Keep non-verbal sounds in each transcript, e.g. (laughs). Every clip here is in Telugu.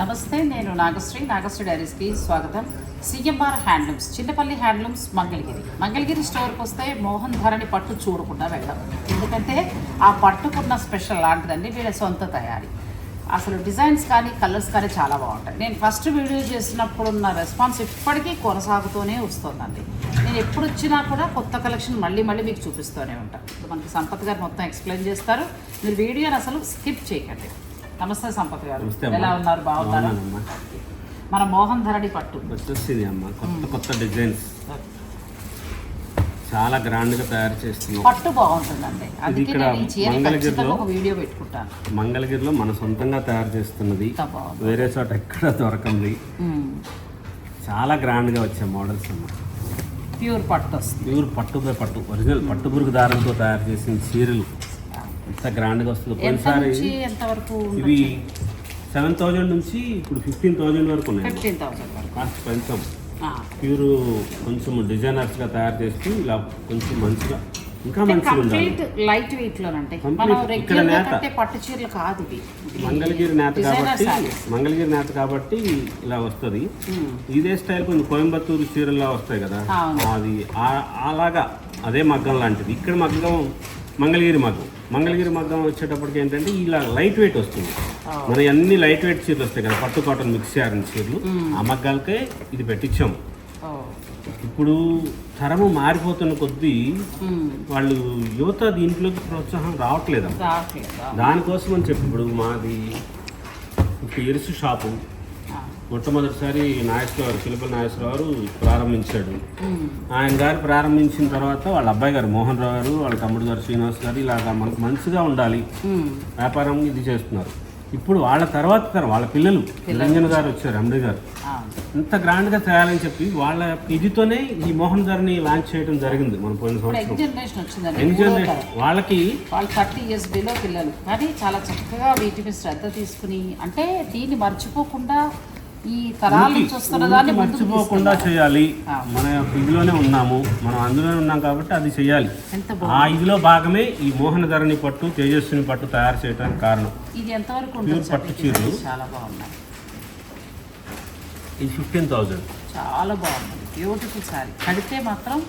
నమస్తే నేను నాగశ్రీ. నాగశ్రీ డైరీస్కి స్వాగతం. CMR handlooms Chinnapalli handlooms Mangalagiri. Mangalagiri స్టోర్కి వస్తే మోహన్ ధరణి పట్టు చూడకుండా వెళ్ళాం ఎందుకంటే ఆ పట్టుకున్న స్పెషల్ లాంటిదండి వీళ్ళ సొంత తయారీ. అసలు డిజైన్స్ కానీ కలర్స్ కానీ చాలా బాగుంటాయి. నేను ఫస్ట్ వీడియో చేసినప్పుడు ఉన్న రెస్పాన్స్ ఇప్పటికీ కొనసాగుతూనే వస్తుందండి. నేను ఎప్పుడు వచ్చినా కూడా కొత్త కలెక్షన్ మళ్ళీ మళ్ళీ మీకు చూపిస్తూనే ఉంటాను ఇప్పుడు మనకి సంపత్ గారు మొత్తం ఎక్స్ప్లెయిన్ చేస్తారు. మీరు వీడియోని అసలు స్కిప్ చేయకండి. నమస్తే సంపత్ గారు. ఎలా ఉన్నారు? బాగున్నారా. మన మోహన్ ధరణి పట్టు. వచ్చేసింది అమ్మ కొత్త కొత్త డిజైన్స్. చాలా గ్రాండ్గా తయారు చేస్తున్నాం పట్టు బాగుంటుందండి. ఇక్కడ మంగళగిరిలో- ఒక వీడియో పెట్టుకుంటాను. మంగళగిరిలో మన సొంతంగా తయారు చేస్తున్నది. వేరే చోట ఎక్కడ దొరకంది. చాలా గ్రాండ్గా వచ్చే మోడల్స్ అమ్మ. ప్యూర్ పట్టు ప్యూర్ పట్టుపై పట్టు ఒరిజినల్ పట్టు పురుగు దారంతో తయారు చేసిన చీరలు. ఎంత గ్రాండ్గా వస్తుంది. పోయినసారి ఇవి సెవెన్ థౌజండ్ నుంచి ఇప్పుడు ఫిఫ్టీన్ థౌజండ్ వరకు ఉన్నాయి. ఫిఫ్టీన్ థౌసండ్ వరకు. కాస్ట్ పెంచాం. ప్యూర్ కొంచెం డిజైనర్స్గా తయారు చేస్తూ ఇలా కొంచెం మంచిగా ఇంకా మంచిగా ఉండాలి. లైట్ వెయిట్ లోనంటే ఇక్కడ నేత. కట్టే పట్టు చీరలు కాదు ఇవి. ఇవి మంగళగిరి నేత కాబట్టి. మంగళగిరి నేత కాబట్టి ఇలా వస్తుంది. మ్మ్. ఇదే స్టైల్ కొంచెం కోయంబత్తూరు చీరల్లా వస్తాయి కదా. అది అలాగా అదే మగ్గం లాంటిది. ఇక్కడ మగ్గం మంగళగిరి మగ్గం. మంగళగిరి మగ్గం వచ్చేటప్పటికి ఏంటంటే ఇలా లైట్ వెయిట్ వస్తుంది. మన అన్ని లైట్ వెయిట్ చీరలు వస్తాయి కదా పట్టు కాటన్ మిక్స్ చేయాలని చీరలు ఆ మగ్గాలకే ఇది పెట్టించాం ఓ. ఇప్పుడు తరము మారిపోతున్న కొద్దీ. వాళ్ళు యువత దీంట్లోకి ప్రోత్సాహం రావట్లేదు దానికోసం అని చెప్పి ఇప్పుడు మాది ఒక ఇరుసు షాపు. మొట్టమొదటిసారి నాగేశ్వరరావు చిలుపల నాగేశ్వరరావు ప్రారంభించాడు. ఆయన గారు ప్రారంభించిన తర్వాత వాళ్ళ అబ్బాయి గారు మోహన్ రావు గారు వాళ్ళ తమ్ముడు గారు శ్రీనివాస్ గారు ఇలాగా మనకు మంచిగా ఉండాలి. వ్యాపారం ఇది చేస్తున్నారు ఇప్పుడు వాళ్ళ తర్వాత తరం వాళ్ళ పిల్లలు నిరంజన్ గారు వచ్చారు ఎండి గారు. ఇంత గ్రాండ్గా తయారని చెప్పి వాళ్ళ ఇదితోనే ఈ మోహన్ గారిని లాంచ్ చేయడం జరిగింది మన పోయిన సంవత్సరం యంగ్ జనరేషన్. వాళ్ళకి వాళ్ళు థర్టీ ఇయర్స్ బిలో పిల్లలు కానీ చాలా చక్కగా వీటి మీద శ్రద్ధ తీసుకుని అంటే దీన్ని మర్చిపోకుండా ఈ తరాల దాన్ని మర్చిపోకుండా. చేయాలి. మన ఇదిలోనే ఉన్నాము. మనం అందులోనే ఉన్నాం కాబట్టి అది చేయాలి. ఆ ఇదిలో భాగమే ఈ మోహన ధరణి పట్టు తేజస్విని పట్టు తయారు చేయడానికి కారణం. ఇది ఎంతవరకు ప్యూర్ పట్టు చీరలు. చాలా బాగున్నాయి. ఇది ఫిఫ్టీన్ థౌజండ్ చాలా బాగుంది. బ్యూటిఫుల్ శారీ కడితే మాత్రం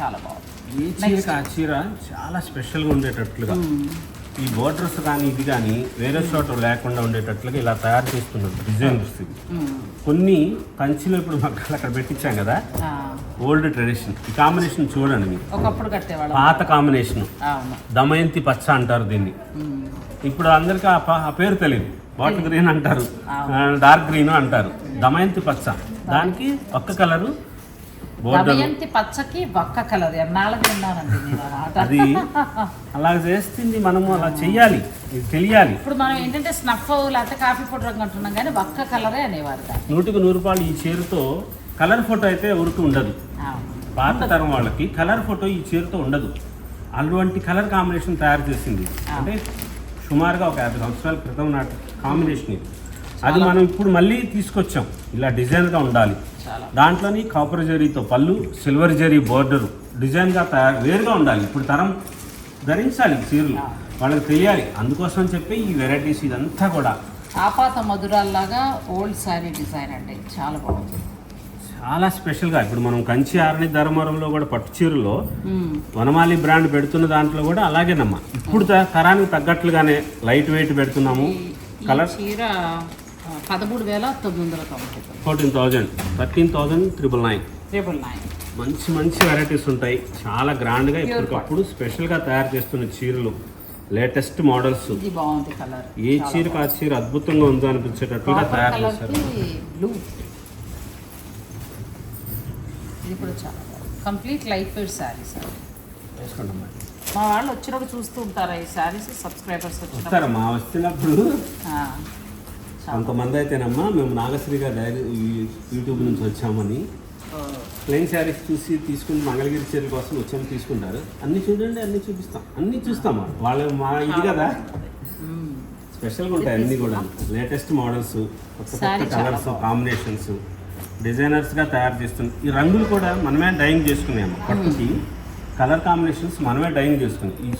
చాలా బాగుంది. ఈ చీర చాలా స్పెషల్గా ఉండేటట్లుగా. ఈ బోర్డర్స్ కానీ ఇది కానీ వేరే చోట లేకుండా ఉండేటట్లుగా ఇలా తయారు చేస్తున్నారు. మ్మ్. కొన్ని కంచిలో ఇప్పుడు మక్కలు అక్కడ పెట్టించాం కదా. Old tradition. ఈ కాంబినేషన్ చూడండి మీరు. పాత కాంబినేషన్. దమయంతి పచ్చ అంటారు దీన్ని. ఇప్పుడు అందరికీ ఆ పేరు తెలియదు. వాటర్ గ్రీన్ అంటారు. డార్క్ గ్రీన్ అంటారు. దమయంతి పచ్చ. దానికి ఒక్క కలరు దమయంతి పచ్చకి వక్క కలర్. ఎన్నాళ్ళకి విన్నానండి నేను ఆ మాట. అది అలా చేస్తుంది మనము అలా చెయ్యాలి. ఇది తెలియాలి. ఇప్పుడు మనం ఏంటంటే స్నఫ్ లేకపోతే కాఫీ పౌడర్ రంగు అంటున్నాం కానీ వక్క కలరే అనేవారు దాన్ని. నూటికి నూరు రూపాయలు ఈ చీరతో కలర్ ఫోటో అయితే ఎవరికి ఉండదు. అవును. పాత తరం వాళ్ళకి కలర్ ఫోటో ఈ చీరతో ఉండదు. అటువంటి కలర్ కాంబినేషన్ తయారు చేసింది. అంటే సుమారుగా ఒక యాభై సంవత్సరాల క్రితం నాటి కాంబినేషన్ ఇది. అది మనం ఇప్పుడు మళ్ళీ తీసుకొచ్చాం. ఇలా డిజైన్గా ఉండాలి. దాంట్లోని కాపర్ జరీతో పళ్ళు సిల్వర్ జరీ బోర్డర్ డిజైన్గా తయారు వేరుగా ఉండాలి. ఇప్పుడు తరం ధరించాలి చీరలు. వాళ్ళకి తెలియాలి. అందుకోసం చెప్పి ఈ వెరైటీస్ ఇదంతా కూడా. ఆపాత మధురాల్లాగా ఓల్డ్ శారీ డిజైన్ అండి. చాలా బాగుంది. చాలా స్పెషల్గా. ఇప్పుడు మనం కంచి ఆరణి ధర్మవరంలో కూడా పట్టు చీరలో. వనమాలి బ్రాండ్ పెడుతున్న దాంట్లో కూడా అలాగేనమ్మా. ఇప్పుడు తరానికి తగ్గట్లుగానే లైట్ వెయిట్ పెడుతున్నాము. కలర్ చీర పదమూడు వేల తొమ్మిది వందల తొంభై fourteen thousand thirteen thousand triple nine triple nine మంచి మంచి వెరైటీస్ ఉంటాయి. చాలా గ్రాండ్గా ఎప్పటికప్పుడు స్పెషల్గా తయారు చేస్తున్న చీరలు. లేటెస్ట్ మోడల్స్ ఇది బాగుంది కలర్ ఏ చీరకు ఆ చీర అద్భుతంగా ఉందో అనిపించేటట్లుగా తయారు చేశారు. బ్లూ ఇది కూడా చాలా కంప్లీట్ లైట్ వెయిట్ వేసుకోండి అమ్మా. మా వాళ్ళు వచ్చినప్పుడు చూస్తూ ఉంటారా ఈ శారీస్ సబ్స్క్రైబర్స్ వచ్చినప్పుడు. వస్తారమ్మా వచ్చినప్పుడు కొంతమంది అయితేనమ్మా మేము నాగశ్రీ గారి డైరీ యూట్యూబ్ నుంచి వచ్చామని. ప్లెయిన్ శారీస్ చూసి తీసుకుని మంగళగిరి చీరల కోసం వచ్చాము తీసుకుంటారు. అన్ని చూడండి అన్ని చూపిస్తాం. అన్ని చూస్తామా వాళ్ళ మా ఇది కదా. స్పెషల్గా ఉంటాయి అన్ని కూడా. లేటెస్ట్ మోడల్స్ కొత్త కొత్త కలర్స్ కాంబినేషన్స్ డిజైనర్స్గా తయారు చేస్తున్నాం ఈ రంగులు కూడా మనమే డైయింగ్ చేసుకున్నాము. పట్టుకి. కలర్ కాంబినేషన్స్ మనమే డైయింగ్ చేసుకున్నాం. ఈ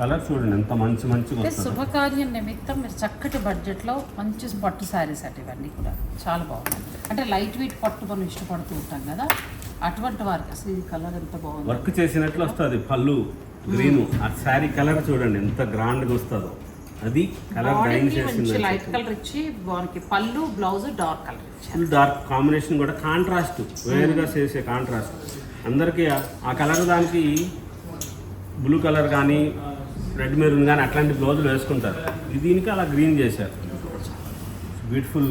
కలర్ చూడండి ఎంత మంచి వస్తుంది. శుభకార్యం నిమిత్తం మీరు చక్కటి బడ్జెట్లో మంచి పట్టు శారీస్ అంటే ఇవన్నీ కూడా. చాలా బాగున్నాయి అంటే లైట్ వెయిట్ పట్టు మనం ఇష్టపడుతూ ఉంటాం కదా అటువంటి వారికి అసలు ఈ కలర్ ఎంత బాగుంది. వర్క్ చేసినట్లు వస్తుంది పళ్ళు గ్రీన్ ఆ శారీ కలర్ చూడండి ఎంత గ్రాండ్గా వస్తుందో. అది కలర్ డైన్ బాడీకి మంచి చేసింది లైట్ కలర్ ఇచ్చి బాడీకి పళ్ళు blouse dark colour full dark combination కూడా కాంట్రాస్ట్ వేరుగా చేసే కాంట్రాస్ట్ అందరికీ ఆ కలర్ దానికి బ్లూ కలర్ కానీ రెడ్ మెరూన్ కానీ అట్లాంటి బ్లౌజులు వేసుకుంటారు. దీనికి అలా గ్రీన్ చేశారు. బ్యూటిఫుల్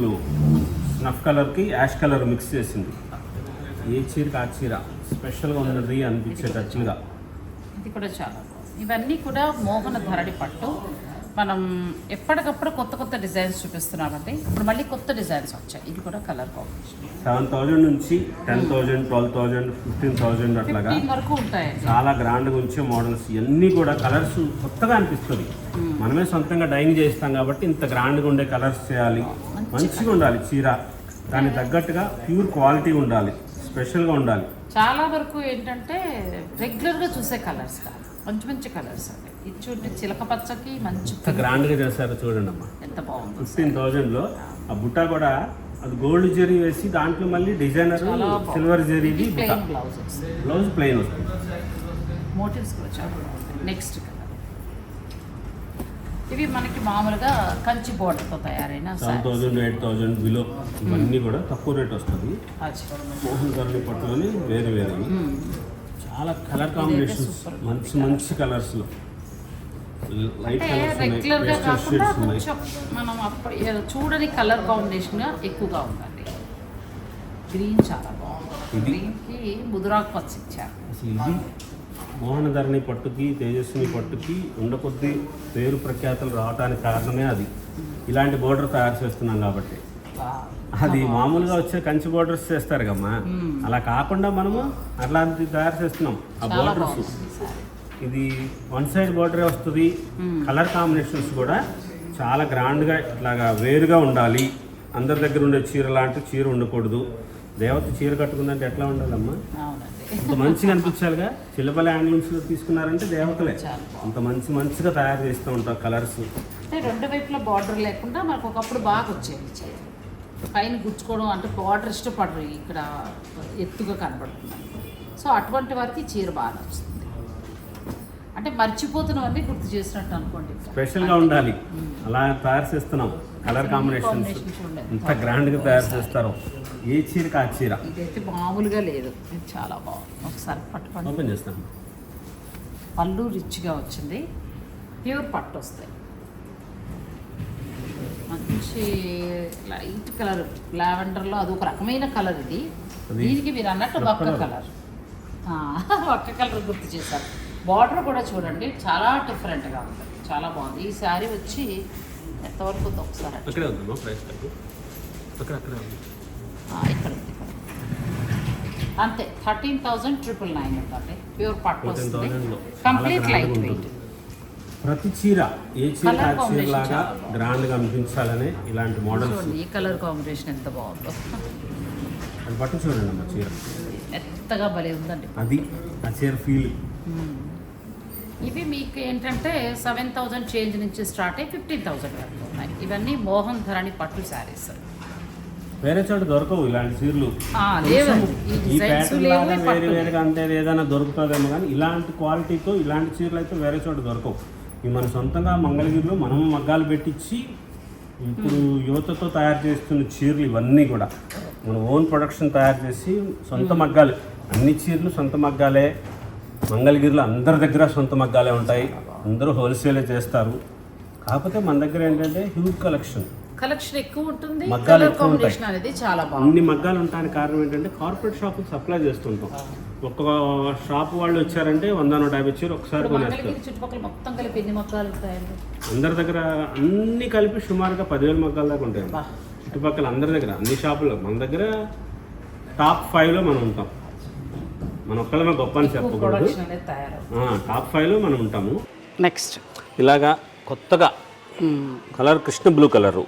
స్నఫ్ కలర్కి యాష్ కలర్ మిక్స్ చేసింది. ఏ చీరకి ఆ చీర? స్పెషల్గా ఉన్నది అనిపించేటట్లుగా ఇది కూడా చాలా ఇవన్నీ కూడా మోహన ధరడి పట్టు. మనం ఎప్పటికప్పుడు కొత్త కొత్త డిజైన్స్ చూపిస్తున్నామండి. ఇప్పుడు మళ్ళీ కొత్త డిజైన్స్ వచ్చాయి. ఇది కూడా కలర్ కాంబినేషన్. సెవెన్ థౌజండ్ నుంచి ten thousand twelve thousand fifteen thousand అట్లాగా వరకు ఉంటాయండి. చాలా గ్రాండ్గా ఉంచే మోడల్స్. ఇవన్నీ కూడా కలర్స్ కొత్తగా అనిపిస్తుంది. మనమే సొంతంగా డైన్ చేస్తాం కాబట్టి ఇంత గ్రాండ్గా ఉండే కలర్స్ చేయాలి. మంచిగా. ఉండాలి చీర. దానికి తగ్గట్టుగా ప్యూర్ క్వాలిటీ ఉండాలి. స్పెషల్గా ఉండాలి. చాలా వరకు ఏంటంటే రెగ్యులర్గా చూసే కలర్స్ కాదు. మంచి మంచి కలర్స్ అండి. ఇది చూడండి చిలక పచ్చకి మంచి గ్రాండ్గా చేశారు చూడండి అమ్మా ఎంత బాగుంది ఫిఫ్టీన్ థౌజండ్లో ఆ బుట్ట కూడా అది గోల్డ్ జెరీ వేసి దాంట్లో మళ్ళీ డిజైనర్. సిల్వర్ జెరీది బ్లౌజెస్ బ్లౌజ్ ప్లెయిన్ వస్తుంది. మోటివ్స్ కూడా చాలా నెక్స్ట్ ఇవి మనకి మామూలుగా కంచి బోర్డర్తో తయారైన seven. Thousand eight thousand below ఇవన్నీ కూడా తక్కువ రేట్ వస్తుంది. మోహన్ కర్ణి పట్టుకొని వేరే వేరే. చాలా కలర్ కాంబినేషన్స్. మంచి మంచి కలర్స్లో. లైట్ కలర్స్ రెగ్యులర్గా కాకుండా కొంచెం మనం చూడని కలర్ కాంబినేషన్ ఎక్కువగా ఉందండి. గ్రీన్ చాలా బాగుంది. ఇది? గ్రీన్కి ముదురాకు పచ్చ ఇచ్చారు. మోహనధరణి పట్టుకి తేజస్విని పట్టుకి ఉండకొద్దీ పేరు ప్రఖ్యాతలు రావడానికి కారణమే అది. ఇలాంటి బోర్డర్ తయారు చేస్తున్నాం కాబట్టి. అది మామూలుగా వచ్చే కంచి బోర్డర్స్ చేస్తారు కమ్మా అలా కాకుండా మనము అట్లాంటి తయారు చేస్తున్నాం. ఆ బోర్డర్స్. ఇది వన్ సైడ్ బోర్డరే వస్తుంది. కలర్ కాంబినేషన్స్ కూడా చాలా గ్రాండ్గా ఇట్లాగా వేరుగా ఉండాలి. అందరి దగ్గర ఉండే చీర లాంటి చీర ఉండకూడదు. దేవత చీర కట్టుకుందంటే ఎట్లా ఉండాలమ్మా? అంత మంచిగా అనిపించాలిగా? చిల్లపల్లి హ్యాండ్లూమ్స్లో తీసుకున్నారంటే దేవతలే. అంత మంచి మంచిగా తయారు చేస్తూ ఉంటాం కలర్స్. అంటే రెండు వైపులా బార్డర్ లేకుండా మనకు ఒకప్పుడు బాగా వచ్చేది చీర పైన గుచ్చుకోవడం అంటే బార్డర్ ఇష్టపడరు. ఇక్కడ ఎత్తుగా కనబడుతుంది సో అటువంటి వారికి చీర బాగా నచ్చుతుంది. అంటే మర్చిపోతున్నవన్నీ గుర్తు చేసినట్టు అనుకోండి. స్పెషల్గా ఉండాలి. అలా తయారు చేస్తున్నాం. Colour combinations. కాంబినేషన్ ఎంత గ్రాండ్గా తయారు చేస్తారో. ఏ చీరకి ఆ చీర? ఇదైతే మామూలుగా లేదు. ఇది చాలా బాగుంది. ఒకసారి పట్టుకోండి. ఓపెన్ చేస్తాను పళ్ళు రిచ్గా వచ్చింది. ప్యూర్ పట్టు వస్తాయి. మంచి లైట్ కలర్. లావెండర్లో అది ఒక రకమైన కలర్ ఇది. దీనికి మీరు అన్నట్టు ఒక్క. కలర్. ఒక్క కలర్ గుర్తు చేశారు. బార్డర్ కూడా చూడండి చాలా డిఫరెంట్గా ఉంది. చాలా బాగుంది. ఈ శారీ వచ్చి ఎంతవరకు ఉందో ఒకసారి అటు. అక్కడే ఉందమ్మా ప్రైస్ తగ్గు. అక్కడ అక్కడే ఉంది. ఆ, ఇక్కడ ఉంది. అంతే థర్టీన్ థౌజండ్ ట్రిపుల్ నైన్ ఉందండి. ప్యూర్ పట్టు వస్తుంది. కంప్లీట్ లైట్ వెయిట్ ప్రతి చీర ఏ చీర చీర లాగా. గ్రాండ్గా అనిపించాలనే ఇలాంటి మోడల్స్ ఈ కలర్ కాంబినేషన్ ఎంత బాగుందో. అది పట్టు చూడండి అమ్మా చీర. మెత్తగా భలే ఉందండి. అది ఆ చీర ఫీల్ ఇవి మీకు ఏంటంటే సెవెన్ థౌజండ్ చేంజ్ నుంచి స్టార్ట్ అయ్యి ఫిఫ్టీన్ థౌజండ్ వరకు ఉన్నాయి. ఇవన్నీ మోహన్ ధరణి పట్టు శారీస్. వేరే చోట దొరకవు ఇలాంటి చీరలు. లేవండి. ఈ ప్యాటర్న్ లేవు లాగా వేరే వేరేగా అంటే ఏదైనా దొరుకుతుందేమో కానీ ఇలాంటి క్వాలిటీతో ఇలాంటి చీరలు అయితే వేరే చోట దొరకవు. ఇవి మన సొంతంగా మంగళగిరిలో మనం మగ్గాలు పెట్టించి ఇప్పుడు యువతతో తయారు చేస్తున్న చీరలు ఇవన్నీ కూడా. మన ఓన్ ప్రొడక్షన్ తయారు చేసి సొంత మగ్గాలు. అన్ని చీరలు సొంత మగ్గాలే. మంగళగిరిలో అందరి దగ్గర సొంత మగ్గాలే ఉంటాయి. అందరూ హోల్సేలే చేస్తారు. కాకపోతే మన దగ్గర ఏంటంటే హ్యూజ్ కలెక్షన్ కలెక్షన్ ఎక్కువ ఉంటుంది. మగ్గాలు ఎక్కువ ఉంటాయి. అనేది చాలా అన్ని మగ్గాలు ఉండడానికి కారణం ఏంటంటే కార్పొరేట్ షాపుకి సప్లై చేస్తుంటాం. ఒక్క షాప్ వాళ్ళు వచ్చారంటే వంద నూట యాభై చీర ఒకసారి చుట్టుపక్కల మొత్తం కలిపి ఎన్ని ఉంటాయండి? అందరి దగ్గర అన్ని కలిపి సుమారుగా పదివేల మగ్గాల దాకా ఉంటాయి చుట్టుపక్కల అందరి దగ్గర అన్ని షాపుల్లో మన దగ్గర టాప్ ఫైవ్లో మనం ఉంటాం. మన ఒక్కళ్ళమే గొప్ప అని చెప్పకూడదు టాప్ ఫైవ్లో మనం ఉంటాము. నెక్స్ట్ ఇలాగా కొత్తగా కలర్ కృష్ణ బ్లూ కలరు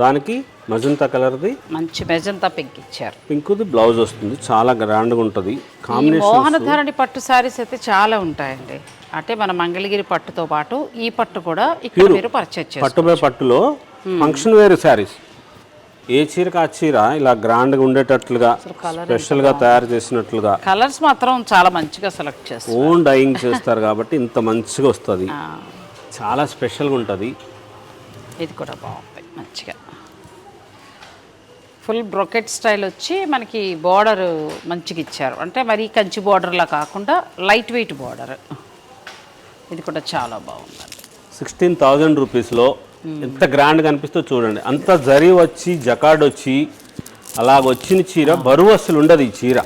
దానికి మజంతా కలర్ది. మంచి మెజంతా పింక్ ఇచ్చారు. పింక్ది బ్లౌజ్ వస్తుంది. చాలా గ్రాండ్గా ఉంటుంది. కాంబినేషన్ మోహన ధరణి పట్టు శారీస్ అయితే చాలా ఉంటాయండి. అంటే మన మంగళగిరి పట్టుతో పాటు ఈ పట్టు కూడా ఇక్కడ. మీరు పర్చేజ్ పట్టుపై పట్టులో ఫంక్షన్ వేర్ శారీస్ ఏ చీరకు ఆ చీర? ఇలా గ్రాండ్గా ఉండేటట్లుగా స్పెషల్గా తయారు చేసినట్లుగా. కలర్స్ మాత్రం చాలా మంచిగా సెలెక్ట్ చేస్తారు. ఓన్ డైయింగ్ చేస్తారు కాబట్టి ఇంత మంచిగా వస్తుంది. చాలా స్పెషల్గా ఉంటుంది. ఇది కూడా బాగుంది మంచిగా. ఫుల్ బ్రొకెట్ స్టైల్ వచ్చి మనకి బార్డర్ మంచిగా ఇచ్చారు. అంటే మరీ కంచి బార్డర్లా కాకుండా లైట్ వెయిట్ బార్డర్. ఇది కూడా చాలా బాగుందండి. సిక్స్టీన్ థౌజండ్ రూపీస్లో ఎంత గ్రాండ్గా అనిపిస్తుందో చూడండి. అంత జరీ వచ్చి జకాడ్ వచ్చి అలాగ వచ్చిన చీర బరువు అసలు ఉండదు ఈ చీర.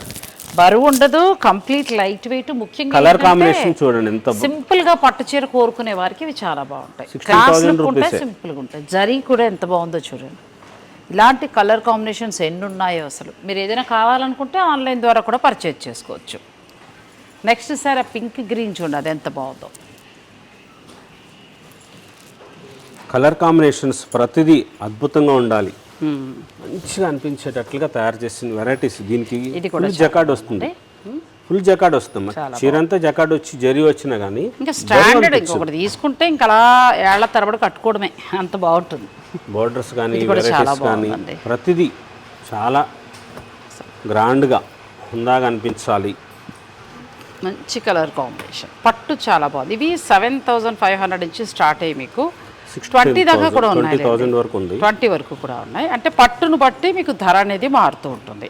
బరువు ఉండదు కంప్లీట్ లైట్ వెయిట్ ముఖ్యంగా కలర్ కాంబినేషన్ చూడండి ఎంత సింపుల్గా పట్టు చీర కోరుకునే వారికి ఇవి చాలా బాగుంటాయి. 16,000 క్లాస్ లుక్ ఉంటాయి రూపీసే. సింపుల్గా ఉంటాయి. జరీ కూడా ఎంత బాగుందో చూడండి. ఇలాంటి కలర్ కాంబినేషన్స్ ఎన్ని ఉన్నాయో అసలు. మీరు ఏదైనా కావాలనుకుంటే ఆన్లైన్ ద్వారా కూడా పర్చేజ్ చేసుకోవచ్చు. నెక్స్ట్ సార్ ఆ పింక్ గ్రీన్ చూడండి అది ఎంత బాగుందో. కలర్ కాంబినేషన్స్ ప్రతిదీ అద్భుతంగా ఉండాలి. మంచిగా అనిపించేటట్లుగా తయారు చేసిన వెరైటీస్ దీనికి జకాడ్ వస్తుంది. ఫుల్ జకాడ్ వస్తుంది. చీర అంతా జకాడ్ వచ్చి జరీ వచ్చినా కానీ ఇంకా స్టాండర్డ్ ఇంకొకటి తీసుకుంటే ఇంకా అలా ఏళ్ళ తరబడి కట్టుకోవడమే. అంత బాగుంటుంది. బోర్డర్స్ కానీ వెరైటీస్ కానీ. ప్రతిదీ చాలా గ్రాండ్గా హుందాగా అనిపించాలి. మంచి కలర్ కాంబినేషన్. పట్టు చాలా బాగుంది. ఇవి సెవెన్ థౌజండ్ ఫైవ్ హండ్రెడ్ నుంచి స్టార్ట్ అయ్యి మీకు. ట్వంటీ దాకా కూడా ఉన్నాయి వరకు ఉంది. ట్వంటీ వరకు కూడా ఉన్నాయి. అంటే పట్టును బట్టి మీకు ధర అనేది మారుతూ ఉంటుంది.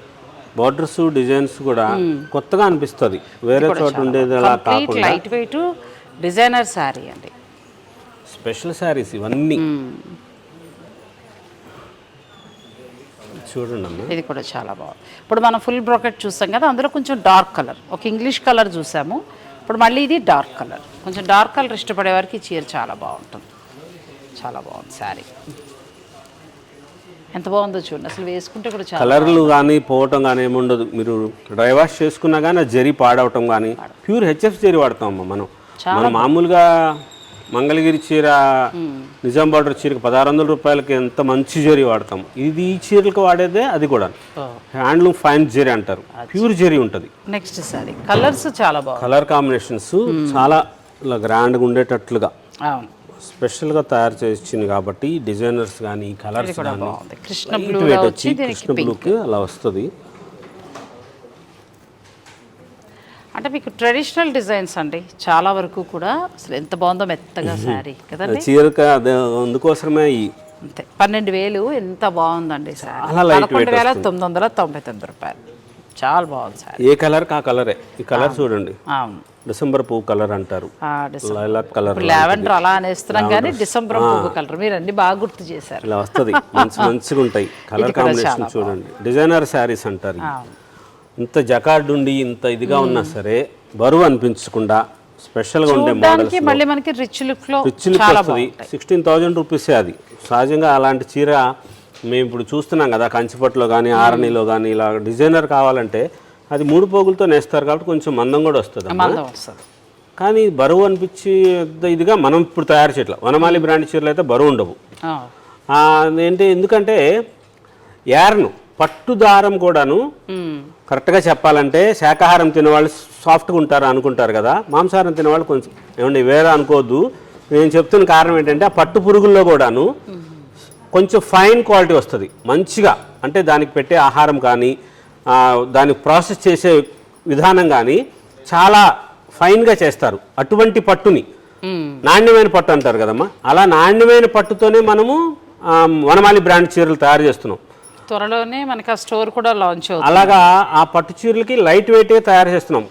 బోర్డర్స్ డిజైన్స్ కూడా కొత్తగా అనిపిస్తుంది. వేరే చోట ఉండేది అలా కంప్లీట్ కాకుండా లైట్ వెయిట్ డిజైనర్ శారీ అండి. స్పెషల్ శారీస్ ఇవన్నీ. చూడండి ఇది కూడా చాలా బాగుంది. ఇప్పుడు మనం ఫుల్ బ్రోకెట్ చూసాం కదా అందులో కొంచెం డార్క్ కలర్ ఒక ఇంగ్లీష్ కలర్ చూసాము. ఇప్పుడు మళ్ళీ ఇది డార్క్ కలర్ కొంచెం డార్క్ కలర్ ఇష్టపడే వారికి చీర చాలా బాగుంటుంది. చాలా బాగుంది శారీ. ఎంత బాగుందో చూడండి. అసలు వేసుకుంటే కూడా చాలా కలర్లు కానీ పోవటం కానీ ఏముండదు. మీరు డ్రై వాష్ చేసుకున్నా కానీ జరీ పాడవటం కానీ ప్యూర్ హెచ్ఎఫ్ జరీ వాడతాం అమ్మ మనం. మనం మామూలుగా మంగళగిరి చీర నిజాం బార్డర్ చీరకు పదహారు వందల రూపాయలకి ఎంత మంచి జరీ వాడతాం. ఇది ఈ చీరలకు వాడేదే అది కూడా. హ్యాండ్లూమ్ ఫైన్ జరీ అంటారు. ప్యూర్ జరీ ఉంటుంది. Next saree. కలర్స్ చాలా కలర్ కాంబినేషన్స్ చాలా గ్రాండ్గా ఉండేటట్లుగా. అవును. స్పెషల్గా తయారు చేసింది కాబట్టి డిజైనర్స్ కానీ కలర్స్ కానీ కృష్ణ బ్లూ వచ్చి కృష్ణ బ్లూకి అలా వస్తుంది. అంటే మీకు ట్రెడిషనల్ డిజైన్స్ అండి. చాలా వరకు కూడా అసలు ఎంత బాగుందో మెత్తగా శారీ కదండి? చీరక అదే అందుకోసమే అంతే. పన్నెండు వేలు ఎంత బాగుందండి light పదకొండు వేల తొమ్మిది వందల తొంభై తొమ్మిది రూపాయలు. చాలా బాగుంది శారీ ఏ కలర్? ఆ కలరే. ఈ కలర్ చూడండి. అవును. డిసెంబర్ పువ్వు కలర్ అంటారు. లైలాక్ కలర్ లావెండర్ అలా అనేస్తున్నాం కానీ డిసెంబర్ పువ్వు కలర్. మీరు అన్ని బాగా గుర్తు చేశారు. ఇలా వస్తుంది. మంచి (laughs) మంచిగా ఉంటాయి. కలర్ కాంబినేషన్ చూడండి. డిజైనర్ శారీస్ అంటారు. ఇంత జకార్డ్ ఉండి ఇంత ఇదిగా ఉన్నా సరే బరువు అనిపించకుండా స్పెషల్గా ఉండే మోడల్స్ మళ్ళీ మనకి రిచ్ లుక్లో రిచ్ లుక్ వస్తుంది. సిక్స్టీన్ థౌజండ్ రూపీసే అది. సహజంగా అలాంటి చీర మేము ఇప్పుడు చూస్తున్నాం కదా కంచిపట్టులో కానీ ఆరణిలో కానీ ఇలా డిజైనర్ కావాలంటే అది మూడు పోగులతో నేస్తారు కాబట్టి కొంచెం మందం కూడా వస్తుంది. కానీ బరువు అనిపించి ఇదిగా మనం ఇప్పుడు తయారు చేయట్లా. వనమాలి బ్రాండ్ చీరలు అయితే బరువు ఉండవు. ఏంటి ఎందుకంటే యార్ను పట్టు దారం కూడాను కరెక్ట్గా చెప్పాలంటే శాకాహారం తినేవాళ్ళు సాఫ్ట్గా ఉంటారు అనుకుంటారు కదా. మాంసాహారం తినేవాళ్ళు కొంచెం ఏమండి వేరే అనుకోవద్దు నేను చెప్తున్న కారణం ఏంటంటే ఆ పట్టు పురుగుల్లో కూడాను కొంచెం ఫైన్ క్వాలిటీ వస్తుంది. మంచిగా అంటే దానికి పెట్టే ఆహారం కానీ దాన్ని ప్రాసెస్ చేసే విధానం కానీ చాలా ఫైన్గా చేస్తారు. అటువంటి పట్టుని. నాణ్యమైన పట్టు అంటారు కదమ్మా. అలా నాణ్యమైన పట్టుతోనే మనము వనమాలి బ్రాండ్ చీరలు తయారు చేస్తున్నాం. త్వరలోనే మనకి ఆ స్టోర్ కూడా లాంచ్ అవుతుంది. అలాగా ఆ పట్టు చీరలకి లైట్ వెయిట్గా తయారు చేస్తున్నాం.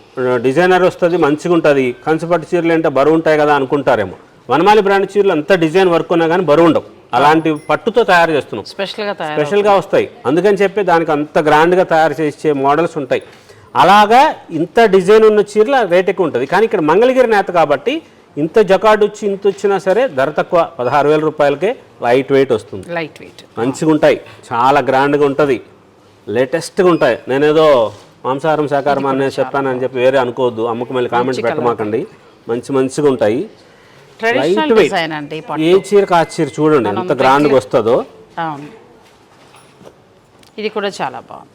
డిజైనర్ వస్తుంది మంచిగా ఉంటుంది. కంచి పట్టు చీరలు అంటే బరువు ఉంటాయి కదా అనుకుంటారేమో. వనమాలి బ్రాండ్ చీరలు అంత డిజైన్ వర్క్ ఉన్నా కానీ బరువు ఉండవు. అలాంటి పట్టుతో తయారు చేస్తున్నాం. స్పెషల్గా తయారు స్పెషల్గా వస్తాయి. అందుకని చెప్పి దానికి అంత గ్రాండ్గా తయారు చేసే మోడల్స్ ఉంటాయి. అలాగా ఇంత డిజైన్ ఉన్న చీరల రేట్ ఎక్కువ ఉంటుంది. కానీ ఇక్కడ మంగళగిరి నేత కాబట్టి ఇంత జకార్డ్ వచ్చి ఇంత వచ్చినా సరే ధర తక్కువ. పదహారు వేల రూపాయలకే లైట్ వెయిట్ వస్తుంది. లైట్ వెయిట్ మంచిగా ఉంటాయి. చాలా గ్రాండ్గా ఉంటుంది. లేటెస్ట్గా ఉంటాయి. నేనేదో మాంసాహారం శాకాహారం అనేది చెప్పానని చెప్పి వేరే అనుకోవద్దు. అమ్మకు మళ్ళీ కామెంట్ పెట్టమాకండి. మంచి మంచిగా ఉంటాయి. ఈ పట్టు. ఏ చీరకు ఆ చీర చూడండి ఎంత గ్రాండ్గా వస్తుందో. అవును. ఇది కూడా చాలా బాగుంది.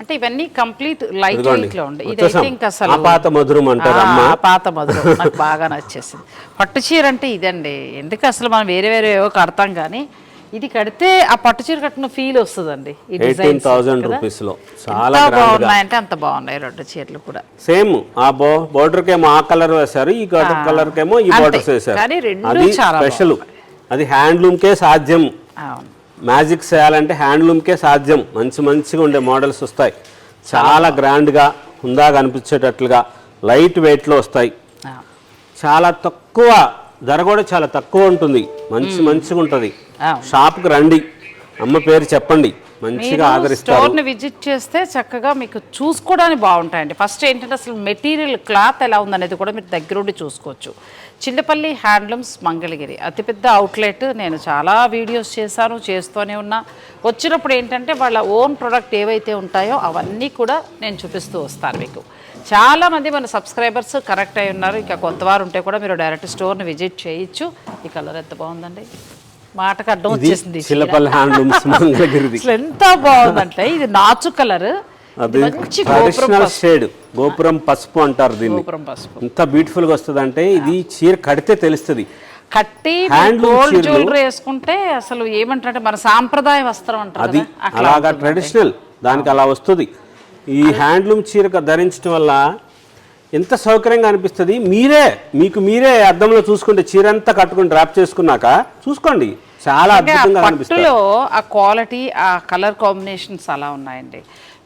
అంటే ఇవన్నీ కంప్లీట్ లైట్ వెయిట్లో ఉండే. ఇదైతే ఇంకా అసలు ఆపాత మధురం అంటారు. ఆపాత మధురం నాకు బాగా నచ్చేసింది. పట్టు చీర అంటే ఇదండి. ఎందుకు అసలు మనం వేరే వేరే ఏవో కడతాం కానీ ఇది కడితే ఆ పట్టు చీర కట్టిన ఫీల్ వస్తుందండి. ఎయిటీన్ కదా. రూపీస్లో చాలా బాగున్నాయంటే అంత బాగున్నాయి రెండు చీరలు కూడా. సేమ్ ఆ బో బోర్డర్ కేమో ఆ కలర్ వేశారు ఈ కలర్ కేమో ఈ. బోర్డర్స్ వేశారు. అది చాలా స్పెషల్ అది హ్యాండ్లూమ్ కే సాధ్యం మ్యాజిక్ చేయాలంటే హ్యాండ్లూమ్ కే సాధ్యం. మంచి మంచిగా ఉండే మోడల్స్ వస్తాయి. చాలా గ్రాండ్గా హుందాగా అనిపించేటట్లుగా లైట్ వెయిట్లో వస్తాయి. చాలా తక్కువ ధర కూడా చాలా తక్కువ ఉంటుంది. మంచి మంచిగా ఉంటుంది. షాప్కి రండి. అమ్మ పేరు చెప్పండి. మంచిగా ఆదరిస్తారు. స్టోర్ని విజిట్ చేస్తే చక్కగా మీకు చూసుకోవడానికి బాగుంటాయండి. ఫస్ట్ ఏంటంటే అసలు మెటీరియల్ క్లాత్ ఎలా ఉందనేది కూడా మీరు దగ్గరుండి చూసుకోవచ్చు. చిల్లపల్లి హ్యాండ్లూమ్స్ మంగళగిరి. అతిపెద్ద అవుట్లెట్. నేను చాలా వీడియోస్ చేశాను చేస్తూనే ఉన్నా. వచ్చినప్పుడు ఏంటంటే వాళ్ళ ఓన్ ప్రొడక్ట్ ఏవైతే ఉంటాయో అవన్నీ కూడా నేను చూపిస్తూ వస్తాను మీకు. చాలా మంది మన సబ్స్క్రైబర్స్ కరెక్ట్ అయి ఉన్నారు. ఇంకా కొత్త వారు ఉంటే కూడా మీరు డైరెక్ట్ స్టోర్ని విజిట్ చేయొచ్చు. ఈ కలర్ ఎంత బాగుందండి. మాటకు అడ్డం వచ్చేసింది. చిల్లపల్లి హ్యాండ్లూమ్స్ మంగళగిరిది ఎంత బాగుందంటే ఇది నాచు కలర్ ట్రెడిషనల్ పసుపు షేడ్ గోపురం పసుపు అంటారు దీన్ని గోపురం పసుపు ఎంత బ్యూటిఫుల్గా వస్తుంది అంటే ఇది చీర కడితే తెలుస్తుంది కట్టి గోల్డ్. జ్యువెలరీ వేసుకుంటే అసలు ఏమంటారంటే మన సాంప్రదాయ వస్త్రం అంటారు అది అలాగా. ట్రెడిషనల్ దానికి అలా వస్తుంది ఈ హ్యాండ్లూమ్ చీర ధరించడం వల్ల ఎంత సౌకర్యంగా అనిపిస్తుంది? మీరే మీకు మీరే అద్దంలో చూసుకుంటే చీర అంతా కట్టుకుని డ్రాప్ చేసుకున్నాక చూసుకోండి. చాలా అద్భుతంగా అనిపిస్తుంది. ఆ క్వాలిటీ ఆ కలర్ కాంబినేషన్స్ అలా ఉన్నాయండి.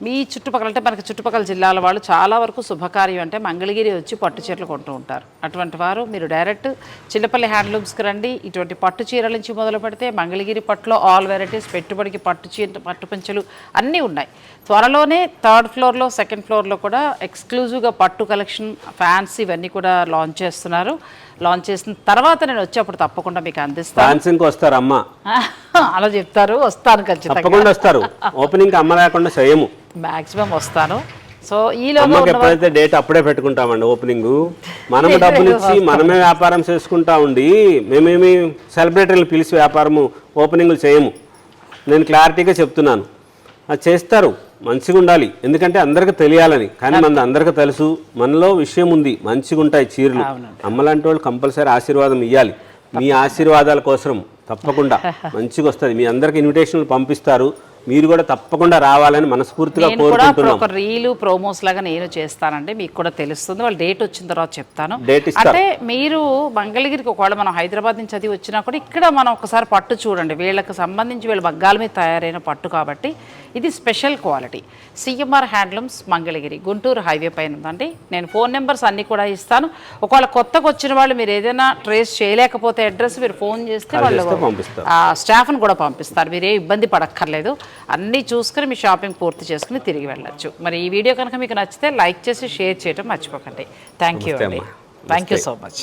మీ చుట్టుపక్కల అంటే మనకి చుట్టుపక్కల జిల్లాల వాళ్ళు చాలా వరకు శుభకార్యం అంటే మంగళగిరి వచ్చి పట్టు చీరలు కొంటూ ఉంటారు. అటువంటి వారు మీరు డైరెక్ట్ చిల్లపల్లి హ్యాండ్లూమ్స్కి రండి. ఇటువంటి పట్టు చీరల నుంచి మొదలు పెడితే మంగళగిరి పట్టులో ఆల్ వెరైటీస్ పెట్టుబడికి పట్టు చీర పట్టు పంచలు అన్నీ ఉన్నాయి. త్వరలోనే థర్డ్ ఫ్లోర్లో సెకండ్ ఫ్లోర్లో కూడా ఎక్స్క్లూజివ్గా పట్టు కలెక్షన్ ఫ్యాన్స్ ఇవన్నీ కూడా లాంచ్ చేస్తున్నారు. లాంచ్ చేసిన తర్వాత నేను వచ్చి అప్పుడు తప్పకుండా మీకు అందిస్తాను. వస్తారు అమ్మ (laughs) అలా చెప్తారు వస్తాను ఖచ్చితంగా. వస్తారు. (laughs) ఓపెనింగ్ అమ్మ లేకుండా చేయము. మాక్సిమం వస్తాను. సో ఉన్న ఎప్పుడైతే డేట్ అప్పుడే పెట్టుకుంటామండి ఓపెనింగ్ మనము (laughs) డబ్బులు ఇచ్చి (laughs) మనమే వ్యాపారం చేసుకుంటా ఉండి మేమేమి సెలబ్రిటీలు పిలిచి వ్యాపారము ఓపెనింగ్లు చేయము. నేను క్లారిటీగా చెప్తున్నాను. అది చేస్తారు. మంచిగా ఉండాలి. ఎందుకంటే అందరికి తెలియాలని. కానీ మన అందరికీ తెలుసు. మనలో విషయం ఉంది. మంచిగా ఉంటాయి చీరలు. అమ్మలాంటి వాళ్ళు కంపల్సరీ ఆశీర్వాదం ఇవ్వాలి మీ ఆశీర్వాదాల కోసం తప్పకుండా (laughs) మంచిగా వస్తుంది. మీ అందరికి ఇన్విటేషన్లు పంపిస్తారు. మీరు కూడా తప్పకుండా రావాలని మనస్ఫూర్తిగా నేను కూడా కోరుకుంటున్నాం. ఒక రీలు ప్రోమోస్ లాగా నేను చేస్తానండి మీకు కూడా తెలుస్తుంది. వాళ్ళు డేట్ వచ్చిన తర్వాత చెప్తాను. అంటే మీరు మంగళగిరికి ఒకవేళ మనం హైదరాబాద్ నుంచి చదివి వచ్చినా కూడా ఇక్కడ మనం ఒకసారి పట్టు చూడండి. వీళ్ళకి సంబంధించి వీళ్ళ మగ్గాల మీద తయారైన పట్టు కాబట్టి ఇది special quality. CMR handlooms Mangalagiri Guntur highway పైన ఉందండి. నేను ఫోన్ నెంబర్స్ అన్నీ కూడా ఇస్తాను. ఒకవేళ కొత్తగా వచ్చిన వాళ్ళు మీరు ఏదైనా ట్రేస్ చేయలేకపోతే అడ్రస్ మీరు ఫోన్ చేస్తే వాళ్ళు స్టాఫ్ని కూడా పంపిస్తారు. మీరే ఇబ్బంది పడక్కర్లేదు. అన్నీ చూసుకుని మీ షాపింగ్ పూర్తి చేసుకుని తిరిగి వెళ్ళొచ్చు. మరి ఈ వీడియో కనుక మీకు నచ్చితే లైక్ చేసి షేర్ చేయడం మర్చిపోకండి. థ్యాంక్ యూ అండి. Thank you so much